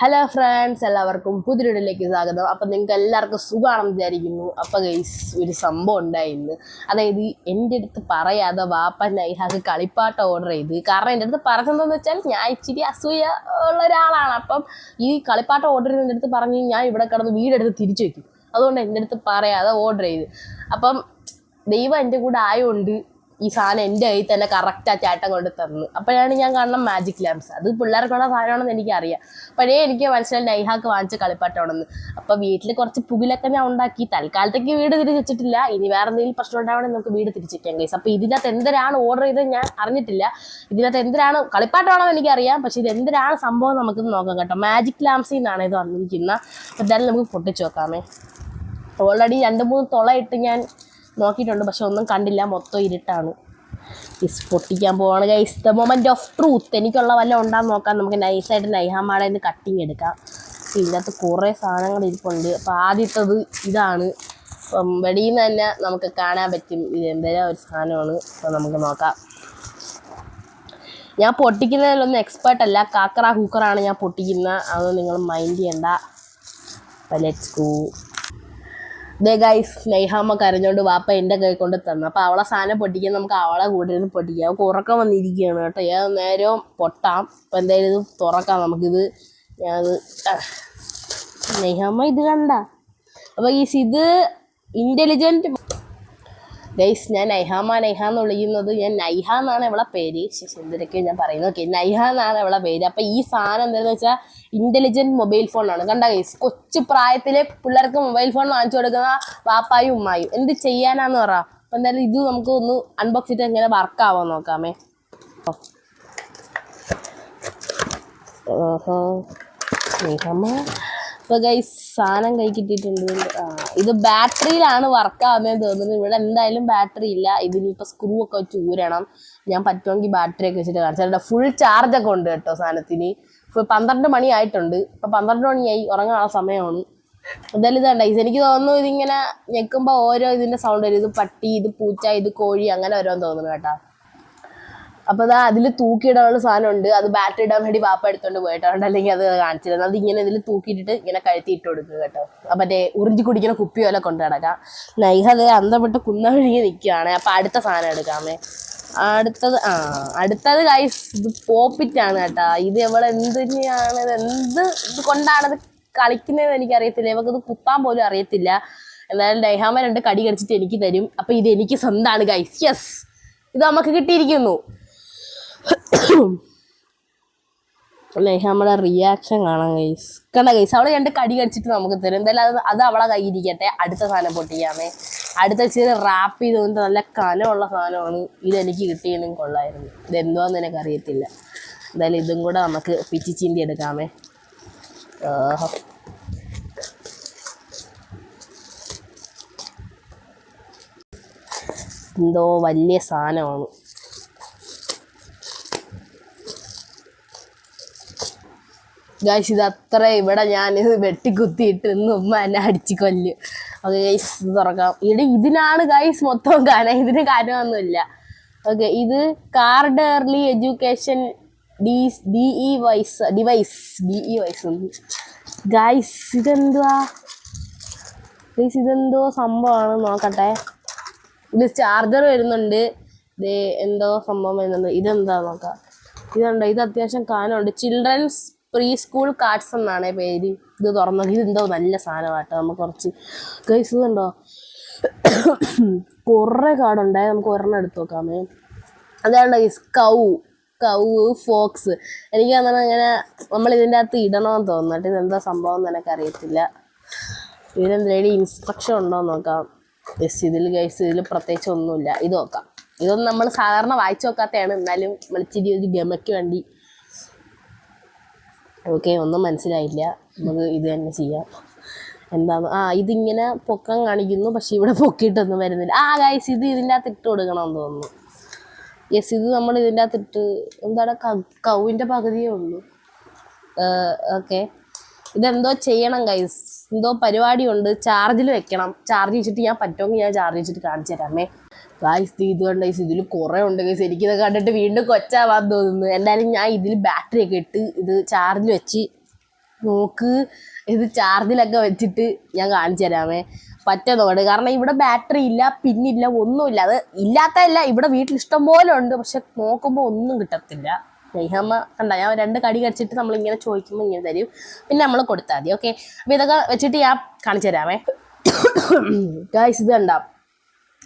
Hello friends എല്ലാവർക്കും പുതിയൊരിടയിലേക്ക് സ്വാഗതം. അപ്പം നിങ്ങൾക്ക് എല്ലാവർക്കും സുഖമാണെന്ന് വിചാരിക്കുന്നു. അപ്പം ഗൈസ് ഒരു സംഭവം ഉണ്ടായിരുന്നു അതായത് എന്റെ അടുത്ത് പറയാതെ വാപ്പ നൈഹാക്ക് കളിപ്പാട്ടം ഓർഡർ ചെയ്ത്. കാരണം എന്റെ അടുത്ത് പറഞ്ഞതെന്ന് വെച്ചാൽ ഞാൻ ഇച്ചിരി അസൂയ ഉള്ള ഒരാളാണ്. അപ്പം ഈ കളിപ്പാട്ടം ഓർഡർ ചെയ്ത് എന്റെ അടുത്ത് പറഞ്ഞ് ഞാൻ ഇവിടെ കിടന്ന് വീടെടുത്ത് തിരിച്ചു വയ്ക്കും അതുകൊണ്ട് എന്റെ അടുത്ത് പറയാതെ ഓർഡർ ചെയ്ത്. അപ്പം ദൈവം എന്റെ കൂടെ ആയതുകൊണ്ട് ഈ സാധനം എന്റെ കയ്യിൽ തന്നെ കറക്റ്റ് ആ ചേട്ടൻ കൊണ്ട് തന്നു. അപ്പോഴാണ് ഞാൻ കാണുന്ന മാജിക് ലാംസ് അത് പിള്ളേർക്കുള്ള സാധനമാണെന്ന് എനിക്കറിയാം. പഴയ എനിക്ക് മനസ്സിലായി നൈഹാക്ക് വാങ്ങിച്ച കളിപ്പാട്ടമാണെന്ന്. അപ്പോൾ വീട്ടിൽ കുറച്ച് പുകിലൊക്കെ ഞാൻ ഉണ്ടാക്കി. തൽക്കാലത്തേക്ക് വീട് തിരിച്ചിട്ടില്ല. ഇനി വേറെ എന്തെങ്കിലും പ്രശ്നം ഉണ്ടാവണമെങ്കിൽ നമുക്ക് വീട് തിരിച്ചിരിക്കാം ഗൈസ് അപ്പോൾ ഇതിനകത്ത് എന്തിനാണ് ഓർഡർ ചെയ്തത് ഞാൻ അറിഞ്ഞിട്ടില്ല. ഇതിനകത്ത് എന്തിനാണ് കളിപ്പാട്ടമാണെന്ന് എനിക്കറിയാം. പക്ഷേ ഇത് എന്തിനാണ് സംഭവം നമുക്ക് നോക്കാം കേട്ടോ. മാജിക് ലാംസിൽ നിന്നാണ് ഇത് വന്നിരിക്കുന്നത്. എന്തായാലും നമുക്ക് പൊട്ടിച്ചു നോക്കാമേ. ഓൾറെഡി രണ്ട് മൂന്ന് തുള ഇട്ട് ഞാൻ നോക്കിയിട്ടുണ്ട്. പക്ഷെ ഒന്നും കണ്ടില്ല. മൊത്തം ഇരുട്ടാണ്. ഇസ് പൊട്ടിക്കാൻ പോവാണ് guys the moment of truth എനിക്കുള്ള വല്ല ഉണ്ടാന്ന് നോക്കാം. നമുക്ക് നൈസായിട്ട് നൈഹാമാടെ നിന്ന് കട്ടിങ് എടുക്കാം. ഇതിനകത്ത് കുറേ സാധനങ്ങൾ ഇരിപ്പുണ്ട്. അപ്പോൾ ആദ്യത്തത് ഇതാണ്. അപ്പം വെളിയിൽ നിന്ന് തന്നെ നമുക്ക് കാണാൻ പറ്റും ഇത് എന്തെങ്കിലും ഒരു സാധനമാണ്. അപ്പോൾ നമുക്ക് നോക്കാം. ഞാൻ പൊട്ടിക്കുന്നതിലൊന്നും എക്സ്പേർട്ട് അല്ല. കാക്കറ ഹൂക്കറാണ് ഞാൻ പൊട്ടിക്കുന്നത്. അത് നിങ്ങൾ മൈൻഡ് ചെയ്യണ്ട. ലെറ്റ്സ് ഗോ ദേ ഗൈസ് സ്നേഹാമ്മ കരഞ്ഞോണ്ട് വാപ്പ എന്റെ കൈ കൊണ്ട് തന്നു. അപ്പോൾ അവളെ സാധനം പൊട്ടിക്കാൻ നമുക്ക് അവളെ കൂടെ ഇരുന്ന് പൊട്ടിക്കാം. അവൾക്ക് ഉറക്കം വന്നിരിക്കുകയാണ് കേട്ടോ. ഏത് നേരവും പൊട്ടാം. അപ്പോൾ എന്തായാലും ഇത് തുറക്കാം നമുക്കിത്. ഞാനത് സ്നേഹാമ്മ ഇത് കണ്ട. അപ്പോൾ ഈ ഇത് ഇന്റലിജന്റ് ഗൈസ് ഞാൻ നൈഹാമ നൈഹ എന്ന് വിളിക്കുന്നത് ഞാൻ നൈഹ എന്നാണ് ഇവളെ പേര്. ശരി എന്തൊക്കെ ഞാൻ പറയുന്നത്. ഓക്കെ നൈഹ എന്നാണ് ഇവളെ പേര്. അപ്പോൾ ഈ സാധനം എന്താണെന്ന് വെച്ചാൽ ഇന്റലിജന്റ് മൊബൈൽ ഫോണാണ് കണ്ട കേസ് കൊച്ചു പ്രായത്തിലെ പിള്ളേർക്ക് മൊബൈൽ ഫോൺ വാങ്ങിച്ചു കൊടുക്കുന്ന വാപ്പായും ഉമ്മായും. എന്ത് ചെയ്യാനാന്ന് പറ. അപ്പം എന്തായാലും ഇത് നമുക്ക് ഒന്ന് അൺബോക്സ് ചെയ്തിട്ട് എങ്ങനെ വർക്ക് ആവാൻ നോക്കാമേ. അപ്പോൾ ഗൈസ് സാധനം കൈ കിട്ടിയിട്ടുണ്ട്. ഇത് ബാറ്ററിയിലാണ് വർക്ക് ആവുന്നത് തോന്നുന്നത് ഇവിടെ എന്തായാലും ബാറ്ററി ഇല്ല. ഇതിനിപ്പോൾ സ്ക്രൂ ഒക്കെ വെച്ച് ഊരണം. ഞാൻ പറ്റുമെങ്കിൽ ബാറ്ററി ഒക്കെ വെച്ചിട്ട് കാണിച്ചാൽ ഫുൾ ചാർജ് ഒക്കെ ഉണ്ട് കേട്ടോ സാധനത്തിന്. പന്ത്രണ്ട് മണി ആയിട്ടുണ്ട്. ഇപ്പൊ പന്ത്രണ്ട് മണിയായി. ഉറങ്ങാനുള്ള സമയമാണ്. എന്തായാലും ഇത് കണ്ട എനിക്ക് തോന്നുന്നു ഇതിങ്ങനെ ഞെക്കുമ്പോ ഓരോ ഇതിന്റെ സൗണ്ട് വരും. ഇത് പട്ടി ഇത് പൂച്ച ഇത് കോഴി അങ്ങനെ ഓരോന്ന് തോന്നുന്നു കേട്ടാ. അപ്പൊ അതാ അതിൽ തൂക്കിയിടാനുള്ള സാധനം ഉണ്ട് അത് ബാറ്ററി ഇടാൻ വേണ്ടി വാപ്പ എടുത്തോണ്ട് പോയിട്ടുണ്ട് അല്ലെങ്കിൽ അത് കാണിച്ചിരുന്നു. അത് ഇങ്ങനെ ഇതിൽ തൂക്കിയിട്ടിട്ട് ഇങ്ങനെ കഴുത്തി ഇട്ട് കൊടുക്കുക കേട്ടോ. മറ്റേ ഉറിഞ്ചി കുടിക്കുന്ന കുപ്പി പോലെ കൊണ്ടു നടക്കാം നൈഹ അത് അന്തപ്പെട്ട് കുന്നവിഴുങ്ങി നിൽക്കുകയാണ് അപ്പൊ അടുത്ത സാധനം എടുക്കാമേ. അടുത്തത് ആ അടുത്തത് ഗൈസ് ഇത് ആണ് കേട്ടാ. ഇത് എവിടെ എന്തിനാണ് ഇത് എന്ത് ഇത് കൊണ്ടാണ് കൊണ്ടാണത് എനിക്ക് എനിക്കറിയത്തില്ല. ഇവർക്ക് ഇത് കുത്താൻ പോലും അറിയത്തില്ല. എന്നാലും ഡൈഹാമ രണ്ട് കടി കടിച്ചിട്ട് എനിക്ക് തരും. അപ്പൊ ഇത് എനിക്ക് സ്വന്താണ് ഗൈസ് യെസ് ഇത് നമുക്ക് കിട്ടിയിരിക്കുന്നു. നമ്മുടെ റിയാക്ഷൻ കാണാം ഗൈസ് കണ്ട ഗൈസ് അവളെ രണ്ട് കടി കടിച്ചിട്ട് നമുക്ക് തരും. എന്തായാലും അത് അത് അവളെ കയ്യിരിക്കട്ടെ അടുത്ത സാധനം പൊട്ടിക്കാമേ. അടുത്ത ചെറിയ റാപ്പ് ചെയ്തുകൊണ്ട് നല്ല കനമുള്ള സാധനമാണ്. ഇതെനിക്ക് കിട്ടിയെന്നും കൊള്ളായിരുന്നു. ഇതെന്തോന്ന് എനിക്ക് അറിയത്തില്ല. എന്തായാലും ഇതും കൂടെ നമുക്ക് പിച്ചി ചീന്തി എടുക്കാമേ. ആഹാ. എന്തോ വലിയ സാധനമാണ്. ഗൈസ് ഇത് അത്ര ഇവിടെ ഞാൻ വെട്ടിക്കുത്തിയിട്ട് ഇന്ന് ഉമ്മ എന്നെ അടിച്ച് കൊല്ലും. ഓക്കെ ഗൈസ് തുറക്കാം. ഇവിടെ ഇതിനാണ് ഗൈസ് മൊത്തം കാരണം. ഇതിന് കാനമൊന്നുമില്ല ഓക്കെ ഇത് card early education D D E wise device D E wise guys ഇതെന്തുവാ? ഗൈസ് ഇതെന്തോ സംഭവമാണ് നോക്കട്ടെ. ഇത് ചാർജർ വരുന്നുണ്ട്. ഇത് എന്തോ സംഭവം വരുന്നുണ്ട്. ഇതെന്താ നോക്കാം. ഇതുണ്ടോ? ഇത് അത്യാവശ്യം കാനമുണ്ട് ചിൽഡ്രൻസ് പ്രീ സ്കൂൾ കാർഡ്സ് എന്നാണ് പേര്. ഇത് തുറന്നു ഇതെന്തോ നല്ല സാധനമാട്ടോ നമുക്ക് കുറച്ച് ഗൈസ് ഇതുണ്ടോ കുറേ കാർഡുണ്ടായി നമുക്ക് ഒരെണ്ണം എടുത്ത് നോക്കാമേ. അതാണ് ഗൈസ് കൗ കൗ ഫോക്സ് എനിക്ക് തന്നെ ഇങ്ങനെ നമ്മൾ ഇതിന്റെ അകത്ത് ഇടണമെന്ന് തോന്നുന്നു ഇതെന്താ സംഭവം എന്ന് എനിക്കറിയത്തില്ല ഇതിലെന്തെങ്കിലും ഇൻസ്ട്രക്ഷൻ ഉണ്ടോ എന്ന് നോക്കാം. യെസ് ഇതിൽ ഗൈസ് ഇതിൽ പ്രത്യേകിച്ച് ഒന്നുമില്ല. ഇത് നോക്കാം. ഇതൊന്നും നമ്മൾ സാധാരണ വായിച്ചു നോക്കാത്തതാണ്. എന്നാലും വിളിച്ചിരി ഒരു ഗമയ്ക്ക് വേണ്ടി ഓക്കെ ഒന്നും മനസ്സിലായില്ല. നമുക്ക് ഇത് തന്നെ ചെയ്യാം. എന്താണ് ആ ഇതിങ്ങനെ പൊക്കം കാണിക്കുന്നു പക്ഷെ ഇവിടെ പൊക്കിയിട്ടൊന്നും വരുന്നില്ല. ആ ഗൈസ് ഇത് ഇതിന്റെ അകത്ത് ഇട്ട് കൊടുക്കണമെന്ന് തോന്നുന്നു. യെസ് ഇത് നമ്മൾ ഇതിന്റെ അകത്ത് ഇട്ട് എന്താണ് കൗവിന്റെ പകുതിയേ ഉള്ളൂ. ഓക്കെ. ഇതെന്തോ ചെയ്യണം ഗൈസ് എന്തോ പരിപാടിയുണ്ട്. ചാർജിൽ വെക്കണം. ചാർജ് വെച്ചിട്ട് ഞാൻ പറ്റുമെങ്കിൽ ഞാൻ ചാർജ് വെച്ചിട്ട് കാണിച്ചു തരാമേ. ഇതിൽ കുറേ ഉണ്ട് ഗൈസ് എനിക്കിത് കണ്ടിട്ട് വീണ്ടും കൊച്ചാവാൻ തോന്നുന്നു. എന്തായാലും ഞാൻ ഇതിൽ ബാറ്ററി ഒക്കെ ഇട്ട് ഇത് ചാർജിൽ വെച്ച് നോക്ക്. ഇത് ചാർജിലൊക്കെ വെച്ചിട്ട് ഞാൻ കാണിച്ചു തരാമേ. പറ്റുന്നോട് കാരണം ഇവിടെ ബാറ്ററി ഇല്ല പിന്നില്ല ഒന്നുമില്ല. അത് ഇല്ലാത്തതല്ല ഇവിടെ വീട്ടിൽ ഇഷ്ടം പോലെ ഉണ്ട്. പക്ഷെ നോക്കുമ്പോൾ ഒന്നും കിട്ടത്തില്ല. സ്നേഹമ്മ കണ്ട ഞാൻ രണ്ട് കടി കടിച്ചിട്ട് നമ്മൾ ഇങ്ങനെ ചോദിക്കുമ്പോൾ ഇങ്ങനെ തരും. പിന്നെ നമ്മൾ കൊടുത്താൽ മതി ഓക്കെ അപ്പം ഇതൊക്കെ വെച്ചിട്ട് ഞാൻ കാണിച്ചു തരാമേ. ഗായ്സ് ഇത് കണ്ടാം?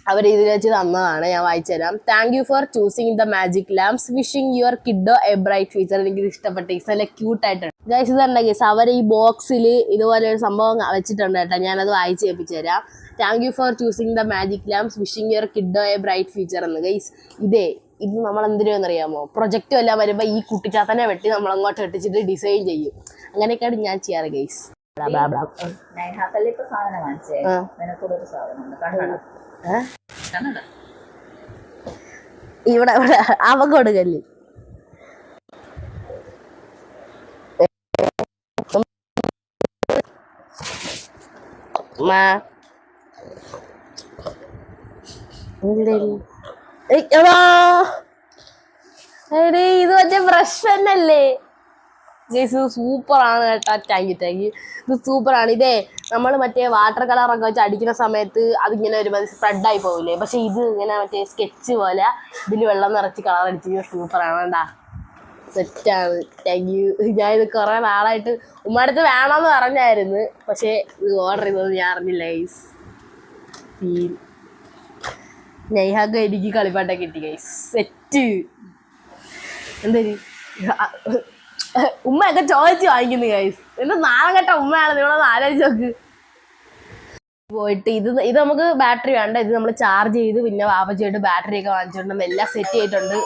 അവർ ഇതിൽ വെച്ച് തന്നതാണ്. ഞാൻ വായിച്ചു തരാം. Thank you for choosing the magic lambs wishing your kiddo a bright future എനിക്ക് ഇഷ്ടപ്പെട്ട ഗൈസ് നല്ല ക്യൂട്ട് ആയിട്ടുണ്ട് ഗൈസ് ഇതുണ്ട് ഗൈസ് അവർ ഈ ബോക്സിൽ ഇതുപോലെ ഒരു സംഭവം വെച്ചിട്ടുണ്ട് കേട്ടോ. ഞാനത് വായിച്ച് കേൾപ്പിച്ചു തരാം. Thank you for choosing the magic lambs wishing your kiddo a bright future എന്ന്. ഗൈസ് ഇതേ ഇത് നമ്മൾ എന്തിനാണെന്നറിയാമോ പ്രൊജക്റ്റും എല്ലാം വരുമ്പോൾ ഈ കുട്ടിച്ചാത്തനെ വെട്ടി നമ്മൾ അങ്ങോട്ട് വെട്ടിച്ചിട്ട് ഡിസൈൻ ചെയ്യും. അങ്ങനെയൊക്കെയാണ് ഞാൻ ചെയ്യാറ് ഗൈസ് സാധനം കാണിച്ചേ സാധനം ഇവിടെ ഇവിടെ അവ കൊടുക്കല്ലേ മാ. ഇത് മറ്റേ ബ്രഷ് പെന്നല്ലേ ഗൈസ് ഇത് സൂപ്പറാണ് കേട്ടാ. താങ്ക് യു താങ്ക് യു ഇത് സൂപ്പറാണ്. ഇതേ നമ്മൾ മറ്റേ വാട്ടർ കളറൊക്കെ വെച്ച് അടിക്കുന്ന സമയത്ത് അതിങ്ങനെ ഒരുമാതിരി സ്പ്രെഡായി പോകില്ലേ പക്ഷെ ഇത് ഇങ്ങനെ മറ്റേ സ്കെച്ച് പോലെ ഇതിൽ വെള്ളം നിറച്ച് കളർ അടിച്ചിരിക്കുന്നത് സൂപ്പറാണ് കേട്ടാ. സെറ്റാണ് താങ്ക് യു ഞാനിത് കുറേ നാളായിട്ട് ഉമ്മടുത്ത് വേണമെന്ന് പറഞ്ഞായിരുന്നു. പക്ഷേ ഇത് ഓർഡർ ചെയ്തത് ഞാൻ അറിഞ്ഞില്ല ഗൈസ് ഫീൽ നെയ്ഹാക്ക് എനിക്ക് കളിപ്പാട്ടൊക്കെ കിട്ടി ഗൈസ് സെറ്റ് എന്തേരി ഉമ്മയൊക്കെ ചോദിച്ച് വാങ്ങിക്കുന്നു ഗൈസ് എന്റെ നാളെ കേട്ട ഉമ്മയാണ് നിങ്ങളൊന്ന് ആലോചിച്ച് നോക്ക്. പോയിട്ട് ഇത് ഇത് നമുക്ക് ബാറ്ററി വേണ്ട. ഇത് നമ്മൾ ചാർജ് ചെയ്ത് പിന്നെ വാപ്പച്ചിയായിട്ട് ബാറ്ററി ഒക്കെ വാങ്ങിച്ചിട്ടുണ്ട് എല്ലാം സെറ്റ് ചെയ്തിട്ടുണ്ട്.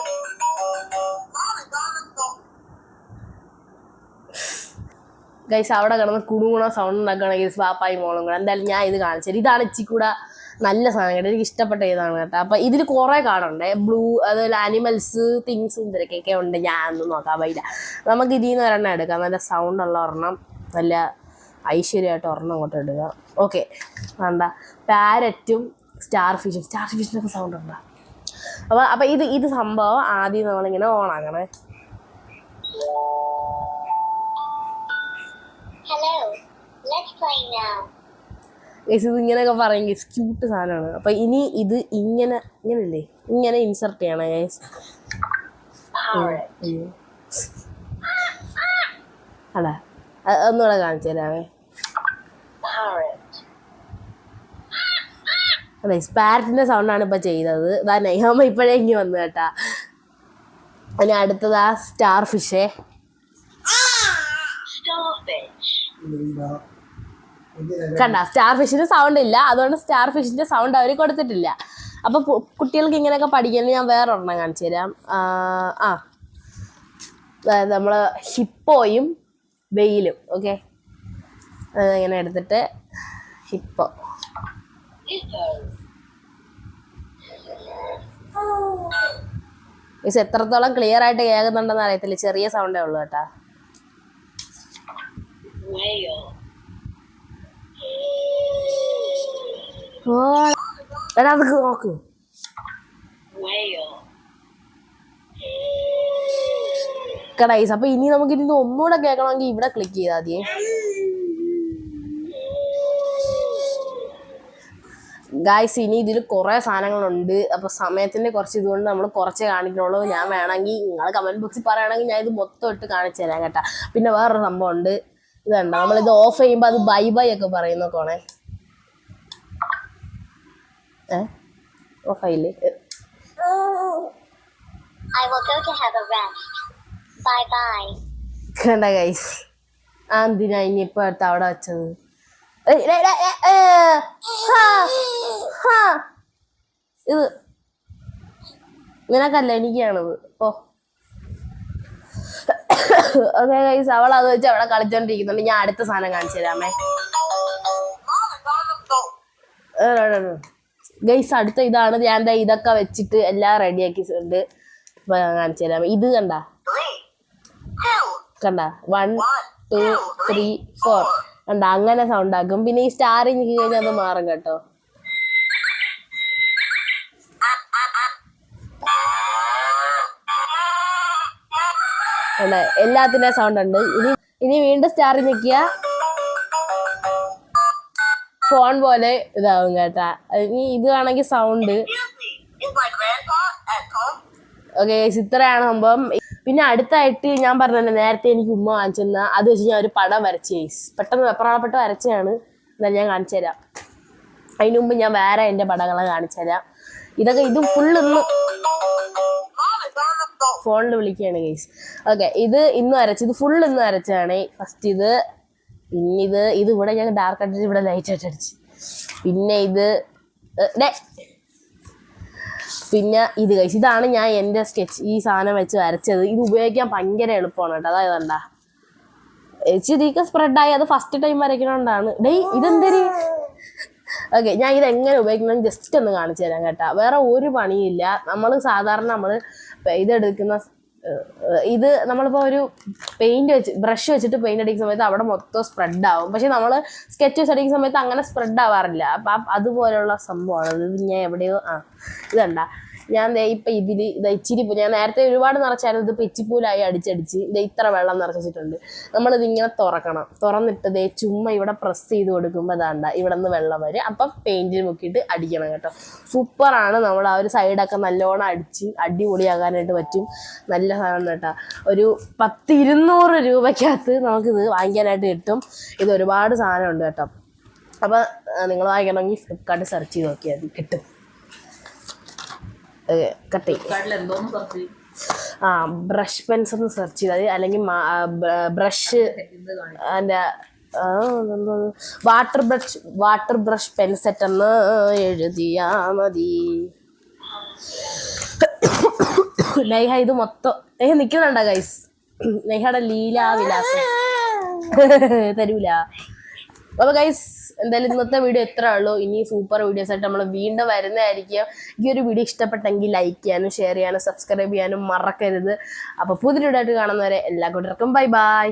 ഗൈസ് അവിടെ കിടന്ന് കുണുകുണ സൗണ്ട് ഉണ്ടാക്കുകയാണ് ഗൈസ് വാപ്പായി മോളും കൂടെ. എന്തായാലും ഞാൻ ഇത് കാണിച്ചത് ഇതാണ് ഇച്ചിക്കൂടെ കൂടെ നല്ല സാധനം എനിക്ക് ഇഷ്ടപ്പെട്ട ഇതാണ് കേട്ടോ. അപ്പൊ ഇതിൽ കുറെ കാണണ്ടേ ബ്ലൂ അതുപോലെ ആനിമൽസ് തിങ്സ് ഇതിലൊക്കെ ഉണ്ട്. ഞാൻ ഒന്നും നോക്കാൻ പറ്റില്ല നമുക്ക് ഇതിൽ നിന്ന് ഒരെണ്ണം എടുക്കാം. നല്ല സൗണ്ട് ഉള്ള ഒരെണ്ണം. നല്ല ഐശ്വര്യമായിട്ട് ഒരെണ്ണം അങ്ങോട്ട് എടുക്കാം ഓക്കെ വേണ്ട പാരറ്റും സ്റ്റാർ ഫിഷും സ്റ്റാർ ഫിഷിനൊക്കെ സൗണ്ട് ഉണ്ടോ? അപ്പൊ അപ്പൊ ഇത് ഇത് സംഭവം ആദ്യം നമ്മളിങ്ങനെ ഓണാക്കണേ Hello, let's play now. Guys ഇത് ഇങ്ങനെയൊക്കെ പറയും ഗൈസ് ക്യൂട്ട് സാധനമാണ്. അപ്പൊ ഇനി ഇത് ഇങ്ങനെ ഇങ്ങനല്ലേ? ഇങ്ങനെ ഇൻസർട്ട് ചെയ്യണം ഗൈസ് അടാ ഒന്നുകൂടെ കാണിച്ചു. അതെ സ്പാരറ്റിന്റെ സൗണ്ടാണ് ഇപ്പൊ ചെയ്തത്. ഇതാ നെയ്യാമ ഇപ്പോഴേ ഇങ്ങി വന്നു കേട്ടാ. ഇനി അടുത്തത് ആ സ്റ്റാർ ഫിഷേ. കണ്ട സ്റ്റാർ ഫിഷിന്റെ സൗണ്ട് ഇല്ല. അതുകൊണ്ട് സ്റ്റാർ ഫിഷിന്റെ സൗണ്ട് അവർ കൊടുത്തിട്ടില്ല. അപ്പൊ കുട്ടികൾക്ക് ഇങ്ങനെയൊക്കെ പഠിക്കാൻ ഞാൻ വേറെ ഒരെണ്ണം കാണിച്ചു തരാം. ആ, അതായത് നമ്മൾ ഹിപ്പോയും വെയിലും ഓക്കെ? ഇങ്ങനെ എടുത്തിട്ട് ഹിപ്പോ. മിസ് എത്രത്തോളം ക്ലിയർ ആയിട്ട് കേൾക്കുന്നുണ്ടെന്ന് അറിയത്തില്ല. ചെറിയ സൗണ്ടേ ഉള്ളൂ കേട്ടാ. എടാ അത് നോക്ക്. കടൈസ് അപ്പൊ ഇനി നമുക്ക് ഇനി ഒന്നുകൂടെ കേൾക്കണമെങ്കിൽ ഇവിടെ ക്ലിക്ക് ചെയ്താൽ മതിയേ. ഗായ്സ് ഇനി ഇതിൽ കുറേ സാധനങ്ങളുണ്ട്. അപ്പൊ സമയത്തിന്റെ കുറച്ച് ഇതുകൊണ്ട് നമ്മൾ കുറച്ച് കാണിക്കുന്നുള്ളൂ. ഞാൻ വേണമെങ്കിൽ നിങ്ങൾ കമന്റ് ബോക്സിൽ പറയുകയാണെങ്കിൽ ഞാൻ ഇത് മൊത്തം ഇട്ട് കാണിച്ചു തരാം കേട്ടാ. പിന്നെ വേറൊരു സംഭവം ഉണ്ട് ഇത് കണ്ടോ നമ്മളിത് ഓഫ് ചെയ്യുമ്പോൾ അത് ബൈ ബൈ ഒക്കെ പറയുന്നൊക്കെ Bye bye. കണ്ട ഗൈസ് ആ എന്തിനാ ഇനിയിപ്പോ അടുത്ത് അവിടെ വെച്ചത്? ഏ, ഏ. ഇത് നിനക്കല്ല എനിക്കാണിത്. ഓ ഓക്കെ ഗൈസ് അവൾ അത് വെച്ച് അവിടെ കളിച്ചോണ്ടിരിക്കുന്നുണ്ട്. ഞാൻ അടുത്ത സാധനം കാണിച്ചു തരാമേ. ഗൈസ് അടുത്ത ഇതാണ്. ഞാൻ എന്താ ഇതൊക്കെ വെച്ചിട്ട് എല്ലാം റെഡിയാക്കിയിട്ടുണ്ട് കാണിച്ചു തരാം. ഇത് കണ്ട? കണ്ട? വൺ ടു ത്രീ ഫോർ കണ്ട? അങ്ങനെ സൗണ്ട് ആക്കും. പിന്നെ ഈ സ്റ്റാർ എനിക്ക് കഴിഞ്ഞാൽ അത് മാറും കേട്ടോ. എല്ലാത്തിന്റെ സൗണ്ട് ഉണ്ട്. ഇനി ഇനി വീണ്ടും സ്റ്റാർ നിൽക്കുക ഫോൺ പോലെ ഇതാവും കേട്ടാ. ഇനി ഇത് ആണെങ്കിൽ സൗണ്ട്? ഓക്കെ ഇത്രയാണ് സംഭവം. പിന്നെ അടുത്തായിട്ട് ഞാൻ പറഞ്ഞല്ലോ നേരത്തെ എനിക്ക് ഉമ്മ വാങ്ങിച്ചെന്ന അത് വെച്ച് ഞാൻ ഒരു പടം വരച്ച് കേസ് പെട്ടെന്ന് വെപ്രാളപ്പെട്ട് വരച്ചതാണ്. എന്നാൽ ഞാൻ കാണിച്ചു തരാം. അതിന് മുമ്പ് ഞാൻ വേറെ എന്റെ പടങ്ങളെ കാണിച്ചു തരാം. ഇതൊക്കെ ഇത് ഫുള്ള് ഇന്ന്. ഫോണിൽ വിളിക്കുകയാണ് ഗൈസ് ഓക്കെ ഇത് ഇന്ന് വരച്ചത് ഫുൾ ഇന്ന് വരച്ചാണ് ഫസ്റ്റ് ഇത് പിന്നെ ഇത് ഇത് ഇവിടെ ഞാൻ ഡാർക്ക് അടിച്ച് ഇവിടെ ലൈറ്റ് ആയിട്ട് അടിച്ച്. പിന്നെ ഇത് പിന്നെ ഇത് കഴിച്ച് ഇതാണ് ഞാൻ എന്റെ സ്കെച്ച് ഈ സാധനം വെച്ച് വരച്ചത്. ഇത് ഉപയോഗിക്കാൻ ഭയങ്കര എളുപ്പമാണ് കേട്ടോ. അതായത് എന്താ? ഇച്ചിരിയൊക്കെ സ്പ്രെഡായി അത് ഫസ്റ്റ് ടൈം വരയ്ക്കണോണ്ടാണ്. ഡേയ് ഇതെന്തരി ഓക്കെ ഞാൻ ഇത് എങ്ങനെ ഉപയോഗിക്കണം ജസ്റ്റ് ഒന്ന് കാണിച്ചു തരാം കേട്ടോ. വേറെ ഒരു പണിയില്ല നമ്മൾ സാധാരണ നമ്മൾ ഇതെടുക്കുന്ന ഇത് നമ്മളിപ്പോൾ ഒരു പെയിന്റ് വെച്ച് ബ്രഷ് വെച്ചിട്ട് പെയിന്റ് അടിക്കുന്ന സമയത്ത് അവിടെ മൊത്തം സ്പ്രെഡ് ആവും. പക്ഷെ നമ്മൾ സ്കെച്ച് വെച്ച് അടിക്കുന്ന സമയത്ത് അങ്ങനെ സ്പ്രെഡ് ആവാറില്ല. അപ്പം അതുപോലെയുള്ള സംഭവമാണ്. ഇത് ഞാൻ എവിടെയോ ആ ഇതണ്ട? ഞാൻ ഇപ്പം ഇതിൽ ഇത് ഇച്ചിരി ഞാൻ നേരത്തെ ഒരുപാട് നിറച്ചായിരുന്നു. ഇത് പെച്ചിപ്പൂലായി അടിച്ചടിച്ച് ഇത് ഇത്ര വെള്ളം നിറച്ചിട്ടുണ്ട്. നമ്മളിത് ഇങ്ങനെ തുറക്കണം. തുറന്നിട്ട് ദേ ചുമ്മാ ഇവിടെ പ്രസ് ചെയ്ത് കൊടുക്കുമ്പോൾ അതാണ്ട ഇവിടെ നിന്ന് വെള്ളം വരും. അപ്പം പെയിന്റിൽ മുക്കിയിട്ട് അടിക്കണം കേട്ടോ. സൂപ്പറാണ് നമ്മൾ ആ ഒരു സൈഡൊക്കെ നല്ലോണം അടിച്ച് അടിപൊളിയാകാനായിട്ട് പറ്റും. നല്ല സാധനം കേട്ടോ. ഒരു പത്ത് ഇരുന്നൂറ് രൂപയ്ക്കകത്ത് നമുക്കിത് വാങ്ങിക്കാനായിട്ട് കിട്ടും. ഇത് ഒരുപാട് സാധനമുണ്ട് കേട്ടോ. അപ്പോൾ നിങ്ങൾ വാങ്ങിക്കണമെങ്കിൽ ഫ്ലിപ്കാർട്ട് സെർച്ച് ചെയ്ത് നോക്കിയാൽ കിട്ടും. കട്ട് ചെയ്യും. ആ ബ്രഷ് പെൻസ് ഒന്ന് സെർച്ച് ചെയ്താൽ അല്ലെങ്കിൽ ബ്രഷ് അതിന്റെ water brush water brush pen set എന്ന് എഴുതിയാ മതി. ലൈഹ ഇത് മൊത്തം ഏഹ് നിൽക്കുന്നുണ്ടോ ഗൈസ് ലൈഹയുടെ ലീലാ വിലാസം തരൂല. അപ്പോൾ ഗൈസ് എന്തായാലും ഇന്നത്തെ വീഡിയോ എത്ര ഉള്ളൂ. ഇനി സൂപ്പർ വീഡിയോസ് ആയിട്ട് നമ്മൾ വീണ്ടും വരുന്നതായിരിക്കും. ഈ ഒരു വീഡിയോ ഇഷ്ടപ്പെട്ടെങ്കിൽ ലൈക്ക് ചെയ്യാനും ഷെയർ ചെയ്യാനും സബ്സ്ക്രൈബ് ചെയ്യാനും മറക്കരുത്. അപ്പോൾ പുതിയ വീഡിയോ ആയിട്ട് കാണുന്നവരെ എല്ലാ കൂട്ടർക്കും ബൈ ബൈ